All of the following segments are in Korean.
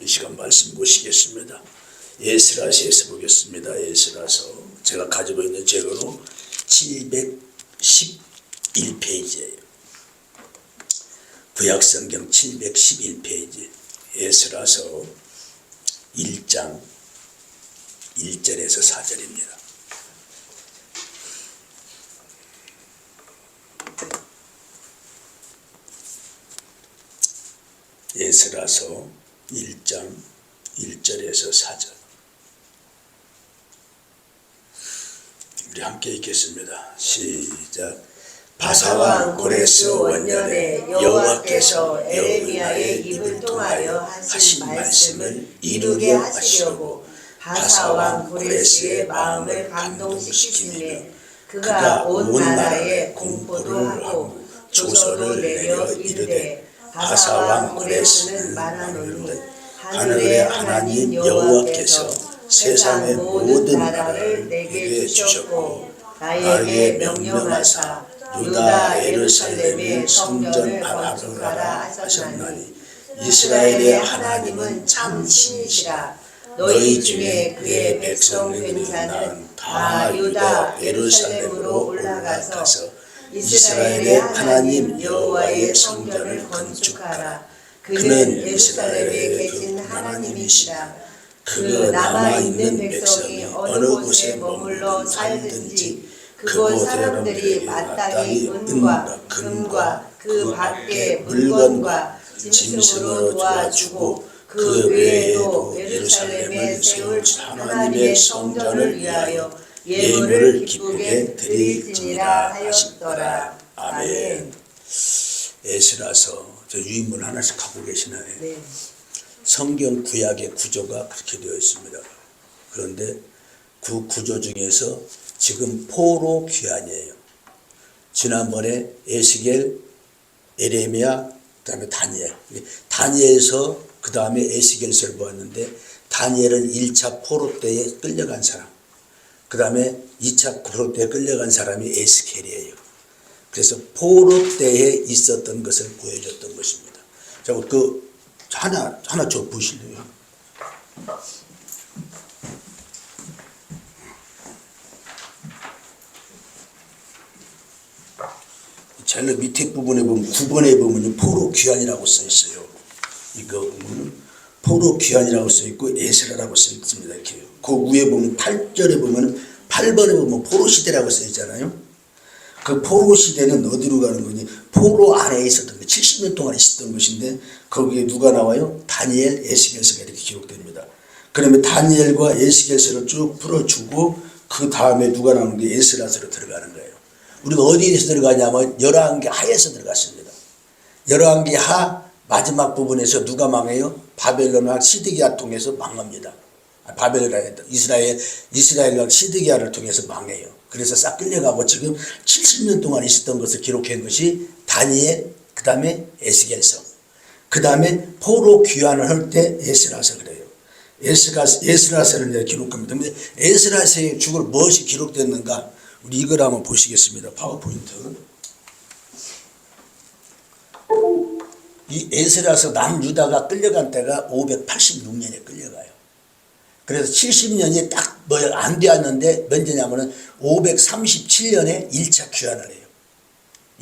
이 시간 말씀 보시겠습니다. 예스라서에서 보겠습니다. 예스라서 제가 가지고 있는 재료로 711페이지예요. 구약성경 711페이지 예스라서 1장 1절에서 4절입니다. 예스라서 1장 1절에서 4절 우리 함께 읽겠습니다. 시작 바사왕 고레스 원년에 여호와께서 에레미야의 입을 통하여 하신 말씀을 이루게 하시려고 바사왕 고레스의 마음을 감동시키시며 그가 온 나라에 공포를 하고 조서를 내려 이르되 바사왕 고레스는 말하노니 하늘의 하나님 여호와께서 세상의 모든 나라를 내게 주셨고 나에게 명령하사 유다 예루살렘의 성전 방학을 가라 하셨나니 이스라엘의 하나님은 참 신이시라. 너희 중에 그의 백성 된 자는 다 유다 예루살렘으로 올라가서 이스라엘의 하나님 여호와의 성전을 건축하라. 그는 예루살렘에 계신 하나님이시라. 그 남아있는 백성이 어느 곳에 머물러 살든지 그곳 사람들이 마땅히 은과 금과 그 밖의 물건과 짐승으로 도와주고 그 외에도 예루살렘에 세울 하나님의 성전을 위하여 예물을 기쁘게 드릴지니라 하셨더라. 아멘. 에스라서 저 유인물 하나씩 갖고 계시나요? 네. 성경 구약의 구조가 그렇게 되어 있습니다. 그런데 그 구조 중에서 지금 포로 귀환이에요. 지난번에 에스겔, 에레미야, 그다음에 다니엘. 다니엘에서 그 다음에 에스겔서를 보았는데 다니엘은 1차 포로 때에 끌려간 사람. 그 다음에 2차 포로 때에 끌려간 사람이 에스겔이에요. 그래서 포로 때에 있었던 것을 보여줬던 것입니다. 자, 그 하나 하나 줘 보실래요? 제일 밑에 부분에 보면 9번에 보면 포로 귀환이라고 써 있어요. 이거 보면 포로 귀환이라고 써 있고 에스라라고 써 있습니다. 이렇게. 그 위에 보면 8절에 보면 8번에 보면 포로 시대라고 써 있잖아요. 그 포로 시대는 어디로 가는 거니? 포로 안에 있었던 거, 70년 동안 있었던 것인데 거기에 누가 나와요? 다니엘, 에스겔서가 이렇게 기록됩니다. 그러면 다니엘과 에스겔서를 쭉 풀어주고 그 다음에 누가 나오는 게 에스라서로 들어가는 거예요. 우리가 어디에서 들어가냐면 열왕기 하에서 들어갔습니다. 열왕기 하 마지막 부분에서 누가 망해요? 바벨론과 시드기야 통해서 망합니다. 아니다. 이스라엘 이스라엘과 시드기야를 통해서 망해요. 그래서 싹 끌려가고 지금 70년 동안 있었던 것을 기록한 것이 다니엘, 그 다음에 에스겔서, 그 다음에 포로 귀환을 할 때 에스라서 그래요. 에스가, 에스라서를 기록합니다. 에스라서의 죽을 무엇이 기록됐는가? 우리 이걸 한번 보시겠습니다. 파워포인트. 이 에스라서 남유다가 끌려간 때가 586년에 끌려가요. 그래서 70년이 딱 뭐 안 되었는데 언제냐면은 537년에 1차 귀환을 해요.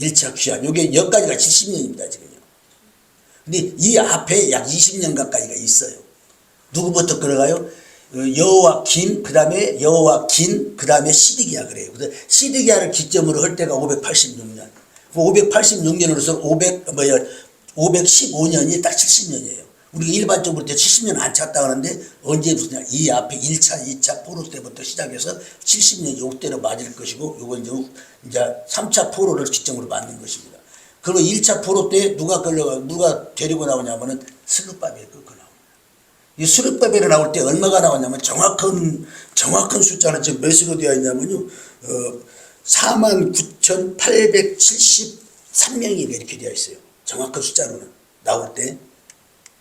1차 귀환. 요게 여기까지가 70년입니다, 지금요. 근데 이 앞에 약 20년 가까이가 있어요. 누구부터 끌어가요? 어, 여호와 김, 그 다음에 여호와 긴, 그 다음에 시드기야 그래요. 그래서 시드기야를 기점으로 할 때가 586년. 586년으로서 500, 뭐야, 515년이 딱 70년이에요. 우리가 일반적으로 70년 안 찼다 하는데 언제부터냐. 이 앞에 1차, 2차 포로 때부터 시작해서 70년 요때로 맞을 것이고 요건 이제, 이제 3차 포로를 기점으로 맞는 것입니다. 그리고 1차 포로 때 누가 끌려가, 누가 데리고 나오냐면은 스룹바벨 끌고 나옵니다. 이 수르바벨이 나올 때 얼마가 나왔냐면 정확한 정확한 숫자는 지금 몇으로 되어 있냐면요. 어 49,873명이 이렇게 되어 있어요. 정확한 숫자로는 나올 때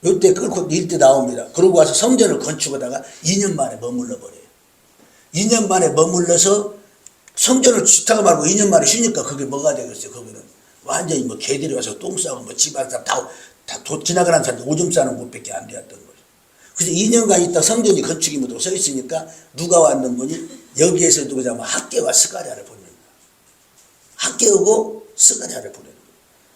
이때 끌고 일때 나옵니다. 그러고 와서 성전을 건축하다가 2년 만에 머물러 버려요. 2년 만에 머물러서 성전을 짓다가 말고 2년 만에 쉬니까 그게 뭐가 되겠어요. 거기는 완전히 뭐 개들이 와서 똥 싸고 뭐 집안 사람 다, 다 도, 지나가는 사람 오줌 싸는 곳밖에 안 되었던 거예요. 그래서 2년간 있다 성전이 건축이 못하고 서 있으니까 누가 왔는 거니? 여기에서 누구냐면 학계와 스가랴를 보냅니다. 학계하고 스가랴를 보내는 거예요.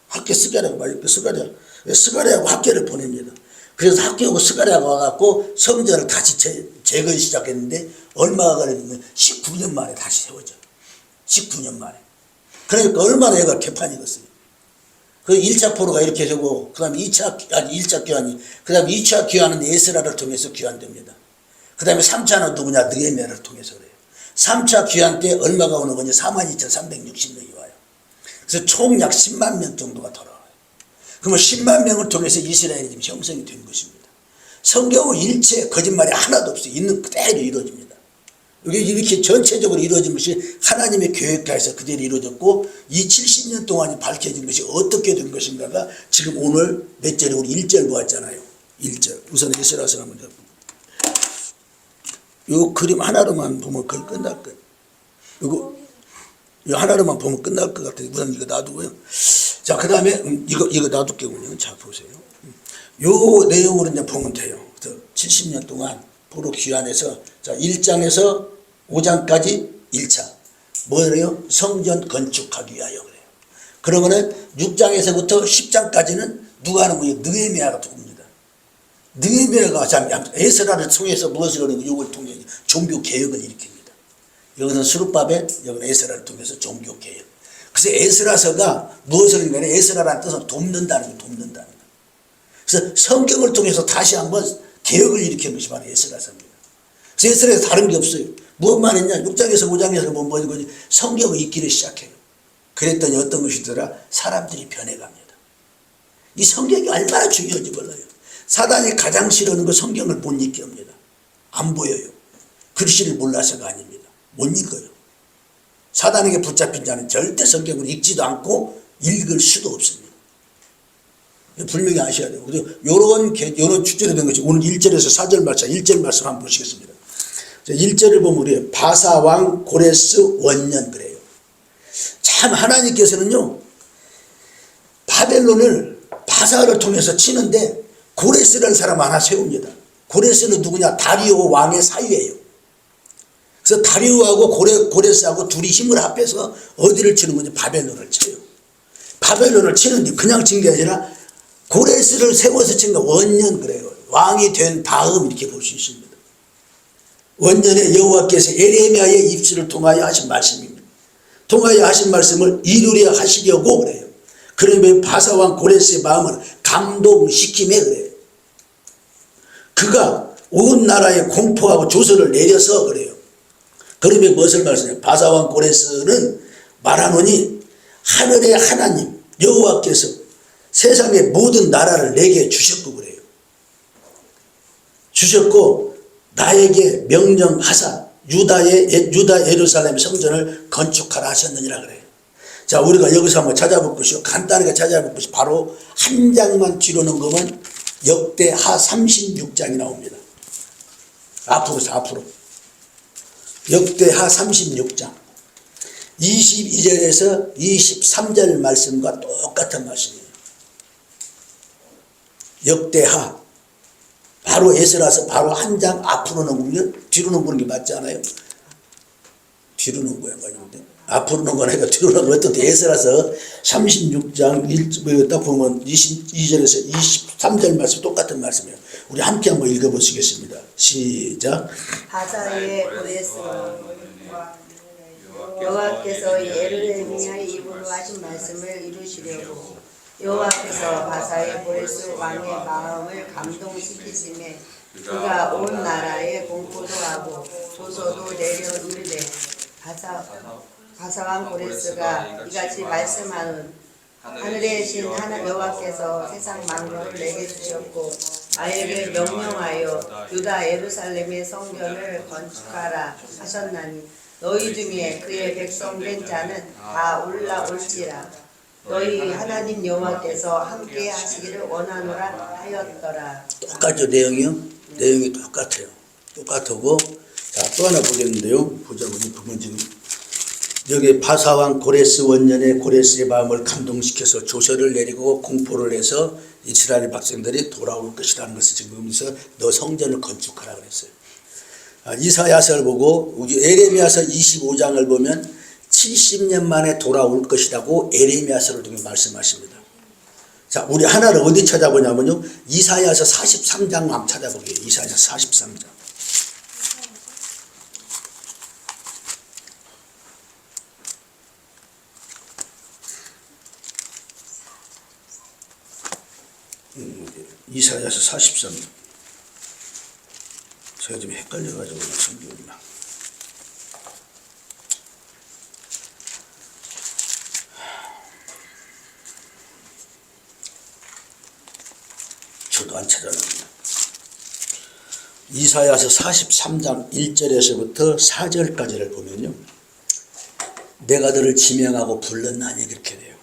학계 스가랴가 말이그 스가랴 스가랴하고 학계를 보냅니다. 그래서 학계하고 스가랴가 와갖고 성전을 다시 재, 재건 시작했는데 얼마가 걸렸냐면 19년 만에 다시 세워져. 19년 만에. 그러니까 얼마나 얘가 개판이겠어요. 그 1차 포로가 이렇게 되고, 그 다음에 2차, 아니 1차 귀환이, 그 다음에 2차 귀환은 에스라를 통해서 귀환됩니다. 그 다음에 3차는 누구냐? 느헤미야를 통해서 그래요. 3차 귀환 때 얼마가 오는 거냐? 42,360명이 와요. 그래서 총 약 10만 명 정도가 돌아와요. 그러면 10만 명을 통해서 이스라엘이 지금 형성이 된 것입니다. 성경은 일체 거짓말이 하나도 없어요. 있는 그대로 이루어집니다. 이게 이렇게 전체적으로 이루어진 것이 하나님의 계획하에서 그대로 이루어졌고 이 70년 동안이 밝혀진 것이 어떻게 된 것인가가 지금 오늘 몇 절에 우리 1절 보았잖아요. 1절. 우선 에스라서 한번 요 그림 하나로만 보면 거의 끝날 것. 이거 이 하나로만 보면 끝날 것 같아요. 우선 이거 놔두고요. 자, 그 다음에 이거 이거 놔둘게요. 자, 보세요. 음. 요 내용으로 이제 보면 돼요. 그래서 70년 동안 포로 귀환해서 자 1장에서 5장까지 1차 뭐래요? 성전 건축하기 위하여 그래요. 그러면은 6장에서부터 10장까지는 누가 하는 거예요? 느헤미야가 누굽니다. 느헤미야가 참 에스라를 통해서 무엇을 하는 거예요? 이걸 통해 종교 개혁을 일으킵니다. 여기서 수르바벨, 여기는 에스라를 통해서 종교 개혁. 그래서 에스라서가 무엇을 하냐면 에스라라는 뜻은 돕는다는 거, 돕는다는 거. 그래서 성경을 통해서 다시 한번 개혁을 일으킨 것이 바로 에스라서입니다. 그래서 에스라에서 다른 게 없어요. 무엇만 했냐? 6장에서 5장에서 뭐 뭐는 거지? 성경을 읽기를 시작해요. 그랬더니 어떤 것이더라? 사람들이 변해갑니다. 이 성경이 얼마나 중요한지 몰라요. 사단이 가장 싫어하는 거 성경을 못 읽게 합니다. 안 보여요. 글씨를 몰라서가 아닙니다. 못 읽어요. 사단에게 붙잡힌 자는 절대 성경을 읽지도 않고 읽을 수도 없습니다. 분명히 아셔야 돼요. 그래서 요런, 개- 요런 축제로 된 것이 오늘 1절에서 4절 말씀, 1절 말씀 한번 보시겠습니다. 자, 1절을 보면 우리 바사왕 고레스 원년 그래요. 참 하나님께서는요, 바벨론을 바사를 통해서 치는데 고레스라는 사람 하나 세웁니다. 고레스는 누구냐? 다리오 왕의 사위예요. 그래서 다리오하고 고레, 고레스하고 둘이 힘을 합해서 어디를 치는 거냐? 바벨론을 쳐요. 바벨론을 치는데 그냥 친 게 아니라 고레스를 세워서 친 거 원년 그래요. 왕이 된 다음 이렇게 볼 수 있습니다. 원년에 여호와께서 에레미야의 입술을 통하여 하신 말씀입니다. 통하여 하신 말씀을 이루려 하시려고 그래요. 그러면 바사왕 고레스의 마음을 감동시키며 그래요. 그가 온 나라에 공포하고 조서를 내려서 그래요. 그러면 무엇을 말씀해요? 바사왕 고레스는 말하노니 하늘의 하나님 여호와께서 세상의 모든 나라를 내게 주셨고 그래요. 주셨고 나에게 명령하사 유다의 유다 예루살렘 성전을 건축하라 하셨느니라 그래요. 자 우리가 여기서 한번 찾아볼 것이요 간단하게 찾아볼 것이 바로 한 장만 뒤로는 거면 역대하 36장이 나옵니다. 앞으로서 앞으로 역대하 36장 22절에서 23절 말씀과 똑같은 말씀이에요. 역대하 바로 에스라서 바로 한 장 앞으로는 보면 뒤로는 보는 게 맞지 않아요? 뒤로는 거야 맞는데 앞으로는 거니까 뒤로는 거 어떤 에스라서 36장 1, 딱 보면 22절에서 23절 말씀 똑같은 말씀이에요. 우리 함께 한번 읽어보시겠습니다. 시작. 바사의 고레스 여호와께서 예르미야의 입으로 하신 말씀을 이루시려고 여호와께서 바사의 고레스 왕의 마음을 감동시키심에 그가 온 나라에 공포도 하고 조서도 내려 이르되 바사 바사왕 고레스가 이같이 말씀하는 하늘의 신 하나 여호와께서 세상 만물을 내게 주셨고 나에게 명령하여 유다 예루살렘의 성전을 건축하라 하셨나니 너희 중에 그의 백성 된 자는 다 올라올지라 너희 하나님 여호와께서 함께 하시기를 원하노라 하였더라 똑같죠 내용이요? 내용이 똑같아요. 똑같고 자 또 하나 보겠는데요. 보자 보니 부분 지금 여기 바사왕 고레스 원년에 고레스의 마음을 감동시켜서 조서를 내리고 공포를 해서 이스라엘 백성들이 돌아올 것이라는 것을 지금 여기서 너 성전을 건축하라 그랬어요. 아, 이사야서를 보고 우리 에레미야서 25장을 보면 70년 만에 돌아올 것이라고 에레미야서를 통해 말씀하십니다. 자, 우리 하나를 어디 찾아보냐면요. 이사야서 43장 한번 찾아볼게요. 이사야서 43장. 이사야서 43장. 제가 좀 헷갈려가지고 성경이 막. 저도 안 찾아납니다. 이사야서 43장 1절에서부터 4절까지를 보면요. 내가 너를 지명하고 불렀나니 그렇게 돼요.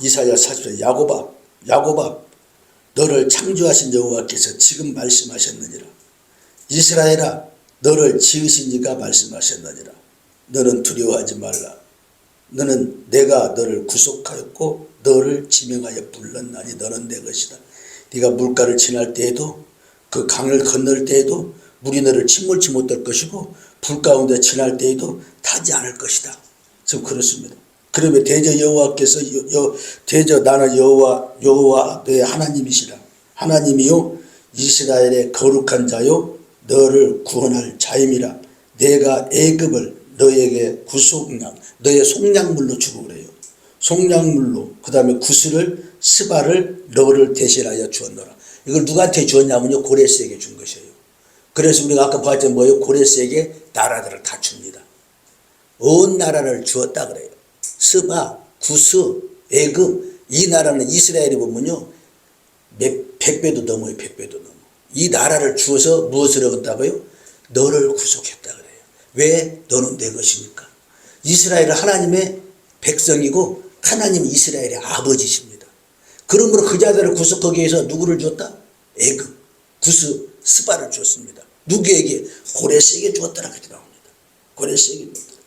이사야 40절 야고바 야고바 너를 창조하신 여호와께서 지금 말씀하셨느니라. 이스라엘아 너를 지으신 이가 말씀하셨느니라. 너는 두려워하지 말라. 너는 내가 너를 구속하였고 너를 지명하여 불렀나니 너는 내 것이다. 네가 물가를 지날 때에도 그 강을 건널 때에도 물이 너를 침몰치 못할 것이고 불 가운데 지날 때에도 타지 않을 것이다. 지금 그렇습니다. 그러면 대저 여호와께서 여, 여- 대저 나는 여호와 여호와 너의 하나님이시라. 하나님이요 이스라엘의 거룩한 자요 너를 구원할 자임이라. 내가 애굽을 너에게 구속량 너의 속량물로 주고 그래요. 속량물로 그 다음에 구슬을 스바를 너를 대신하여 주었노라. 이걸 누구한테 주었냐면요 고레스에게 준 것이에요. 그래서 우리가 아까 봤던 뭐예요? 고레스에게 나라들을 다 줍니다. 온 나라를 주었다 그래요. 스바, 구스, 애굽 이 나라는 이스라엘이 보면요 몇 백배도 넘어요. 백배도 넘어. 이 나라를 주어서 무엇을 얻었다고요? 너를 구속했다 그래요. 왜? 너는 내 것이니까. 이스라엘은 하나님의 백성이고 하나님 이스라엘의 아버지십니다. 그러므로 그 자들을 구속하기 위해서 누구를 줬다? 애굽, 구스, 스바를 줬습니다. 누구에게? 고레스에게 주었다라 그렇게 나옵니다. 고레스에게 주었다.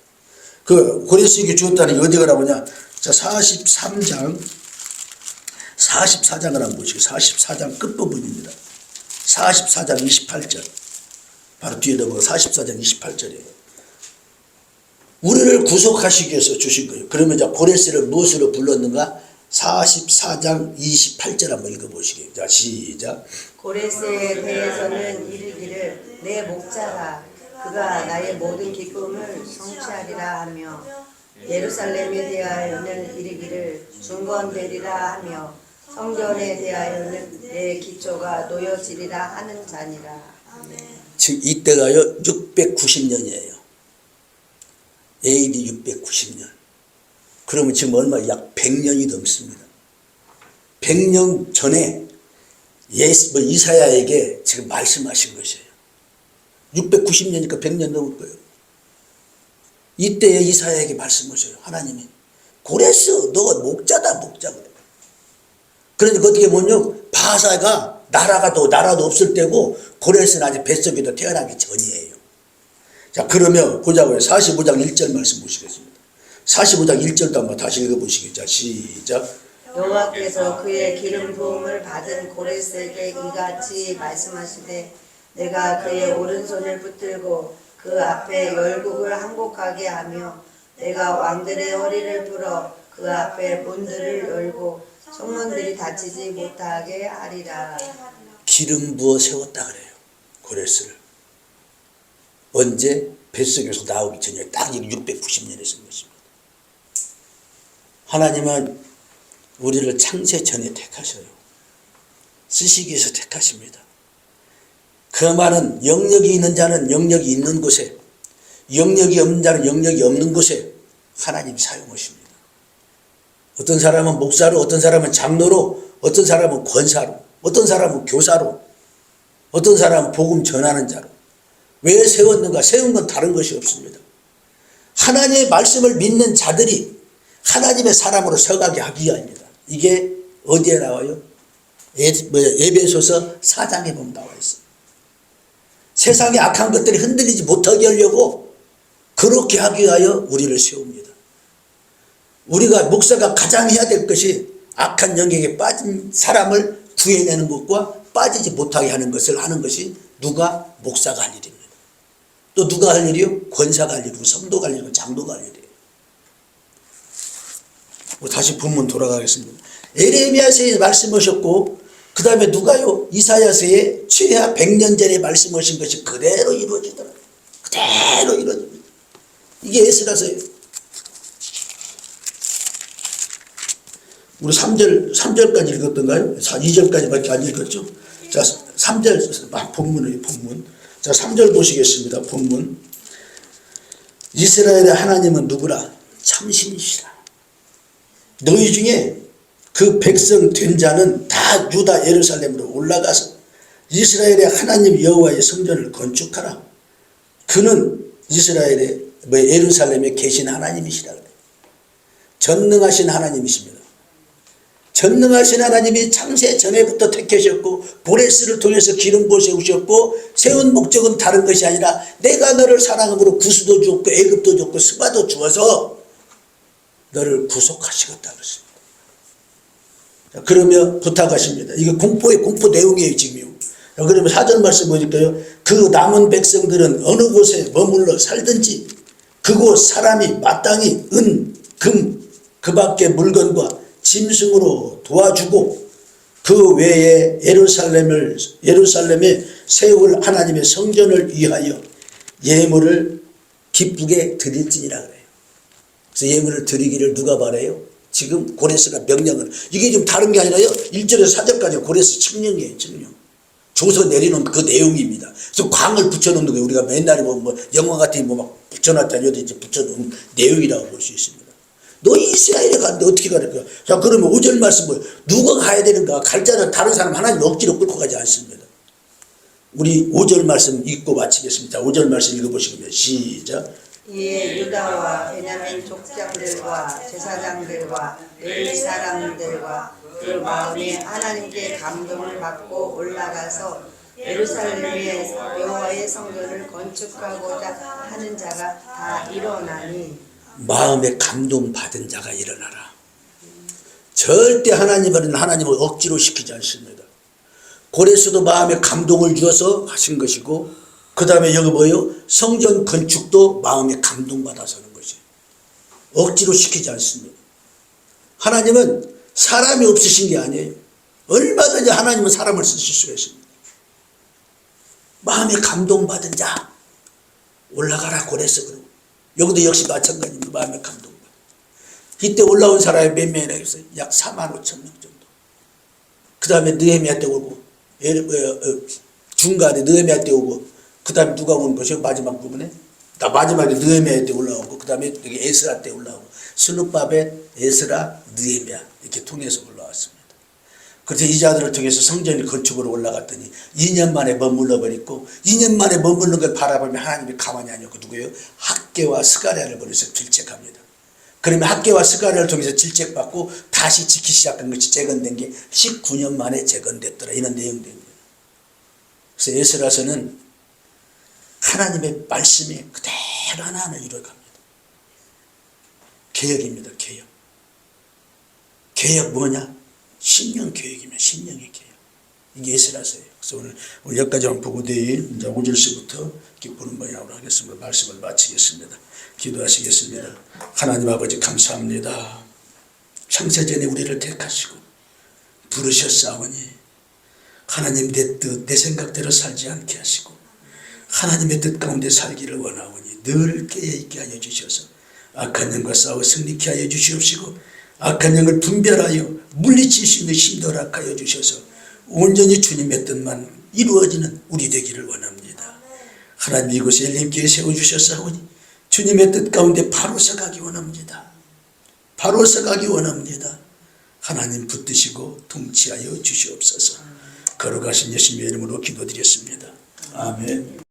그 고레스에게 주었다는 게 어디가 나오냐? 자, 43장 44장을 한번 보시고 44장 끝부분입니다. 44장 28절. 바로 뒤에 넘어가 44장 28절이에요. 우리를 구속하시기 위해서 주신 거예요. 그러면 이제 고레스를 무엇으로 불렀는가? 44장 28절 한번 읽어보시게요. 자, 시작. 고레스에 대해서는 이르기를 내 목자라 그가 나의 모든 기쁨을 성취하리라 하며 예루살렘에 대하여는 이르기를 중건되리라 하며 성전에 대하여는 내 기초가 놓여지리라 하는 자니라 아멘. 이때가요 690년이에요. AD 690년. 그러면 지금 얼마 약 100년이 넘습니다. 100년 전에 예스 뭐 이사야에게 지금 말씀하신 것이에요. 690년이니까 100년 넘을 거예요. 이때에 이사야에게 말씀하셔요. 하나님이 고레스 너 목자다 목자 그래. 그러니까 어떻게 보면요 바사가 나라가 또 나라도 없을 때고 고레스는 아직 뱃속에도 태어나기 전이에요. 자 그러면 보자고요. 45장 1절 말씀 보시겠습니다. 45장 1절도 한번 다시 읽어보시겠죠. 자, 시작. 여호와께서 그의 기름 부음을 받은 고레스에게 이같이 말씀하시되 내가 그의 오른손을 붙들고 그 앞에 열국을 항복하게 하며 내가 왕들의 허리를 풀어 그 앞에 문들을 열고 성문들이 닫히지 못하게 하리라 기름 부어 세웠다 그래요. 고레스를. 언제? 뱃속에서 나오기 전에 딱 690년에 쓴 것입니다. 하나님은 우리를 창세 전에 택하셔요. 쓰시기 위해서 택하십니다. 그 말은 영역이 있는 자는 영역이 있는 곳에 영역이 없는 자는 영역이 없는 곳에 하나님 사용하십니다. 어떤 사람은 목사로, 어떤 사람은 장로로, 어떤 사람은 권사로, 어떤 사람은 교사로, 어떤 사람은 복음 전하는 자로. 왜 세웠는가? 세운 건 다른 것이 없습니다. 하나님의 말씀을 믿는 자들이 하나님의 사람으로 서가게 하기 위함입니다. 이게 어디에 나와요? 예, 에베소서 4장에 보면 나와 있어요. 세상의 악한 것들이 흔들리지 못하게 하려고 그렇게 하기 위하여 우리를 세웁니다. 우리가 목사가 가장 해야 될 것이 악한 영역에 빠진 사람을 구해내는 것과 빠지지 못하게 하는 것을 하는 것이 누가 목사가 할 일입니다. 또 누가 할 일이요? 권사가 할 일이고 성도가 할 일이고 장도가 할 일이에요. 뭐 다시 본문 돌아가겠습니다. 에레미야서에 말씀하셨고 그 다음에 누가요? 이사야서에 최하 100년 전에 말씀하신 것이 그대로 이루어지더라고요. 그대로 이루어집니다. 이게 에스라서예요. 우리 3절, 3절까지 읽었던가요? 2절까지밖에 안 읽었죠? 자, 3절, 아, 본문이에요, 본문. 자, 3절 보시겠습니다, 본문. 이스라엘의 하나님은 누구라? 참신이시라. 너희 중에 그 백성 된 자는 다 유다 예루살렘으로 올라가서 이스라엘의 하나님 여호와의 성전을 건축하라. 그는 이스라엘의 뭐 예루살렘에 계신 하나님이시라. 전능하신 하나님이십니다. 전능하신 하나님이 창세 전에부터 택하셨고 보레스를 통해서 기름 부어 세우셨고 세운 목적은 다른 것이 아니라 내가 너를 사랑함으로 구수도 주었고 애굽도 줬고 스바도 주어서 너를 구속하시겠다 그랬습니다. 자, 그러면 부탁하십니다. 이게 공포의 공포 내용이에요 지금요. 자, 그러면 사전 말씀 보니까요. 그 남은 백성들은 어느 곳에 머물러 살든지 그곳 사람이 마땅히 은, 금, 그 밖의 물건과 짐승으로 도와주고 그 외에 예루살렘을 예루살렘에 세울 하나님의 성전을 위하여 예물을 기쁘게 드릴지니라 그래요. 그래서 예물을 드리기를 누가 바래요? 지금 고레스가 명령을 이게 좀 다른 게 아니라요. 1절에서 4절까지 고레스 칙령이에요. 칙령. 줘서 내리는 그 내용입니다. 그래서 광을 붙여놓는 거예요. 우리가 맨날에 보면 뭐 영화 같은 거막 붙여놨다 여기 이제 붙여놓은 내용이라고 볼 수 있습니다. 너 이스라엘에 갔는데 어떻게 거야? 자 그러면 5절 말씀 뭐예요? 누가 가야 되는가? 갈 자는 다른 사람 하나님 억지로 끌고 가지 않습니다. 우리 5절 말씀 읽고 마치겠습니다. 5절 말씀 읽어보시면 시작. 이에 유다와 베냐민 족장들과 제사장들과 레위 사람들과 그 마음이 하나님께 감동을 받고 올라가서 예루살렘의 여호와의 성전을 건축하고자 하는 자가 다 일어나니 마음에 감동 받은 자가 일어나라. 절대 하나님은 하나님을 억지로 시키지 않습니다. 고레스도 마음에 감동을 주어서 하신 것이고 그 다음에 여기 뭐예요? 성전 건축도 마음에 감동받아서 하는 것이에요. 억지로 시키지 않습니다. 하나님은 사람이 없으신 게 아니에요. 얼마든지 하나님은 사람을 쓰실 수가 있습니다. 마음에 감동받은 자 올라가라 고레스 그러고 여기도 역시 마찬가지입니다. 마음에 감동받 이때 올라온 사람이 몇 명이나 있어요? 약 4만 5천 명 정도. 그 다음에 느헤미야 때 오고 어, 어, 중간에 느헤미야 때 오고 그 다음에 누가 오는 것이요? 마지막 부분에 나 마지막에 느헤미야 때 올라오고 그 다음에 여기 에스라 때 올라오고 스누바벳, 에스라, 느헤미야 이렇게 통해서 올라왔습니다. 그래서 이 자들을 통해서 성전이 건축으로 올라갔더니 2년 만에 머물러 버렸고 2년 만에 머무는 걸 바라보면 하나님이 가만히 아니었고 누구예요? 학계와 스가랴를 보내서 질책합니다. 그러면 학계와 스가랴를 통해서 질책받고 다시 지키기 시작한 것이 재건된 게 19년 만에 재건됐더라 이런 내용들입니다. 그래서 에스라서는 하나님의 말씀이 그대로 하나하나 이루어갑니다. 개혁입니다. 개혁. 개혁 뭐냐? 신령 개혁이면 신령의 개혁. 이게 에스라서예요. 그래서 오늘, 오늘 여기까지만 보고 내일 이제 5절서부터 기쁘는 모양으로 하겠습니다. 말씀을 마치겠습니다. 기도하시겠습니다. 하나님 아버지 감사합니다. 창세전에 우리를 택하시고 부르셨사오니 하나님 내 뜻, 내 생각대로 살지 않게 하시고 하나님의 뜻 가운데 살기를 원하오니 늘 깨어있게 하여 주셔서 악한 영과 싸워 승리케 하여 주시옵시고 악한 영을 분별하여 물리칠 수 있는 힘도 락하여 주셔서 온전히 주님의 뜻만 이루어지는 우리 되기를 원합니다. 하나님 이곳에 엘림교회 세워주셨사오니 주님의 뜻 가운데 바로 서가기 원합니다. 바로 서가기 원합니다. 하나님 붙드시고 통치하여 주시옵소서. 걸어가신 예수님의 이름으로 기도드렸습니다. 아멘.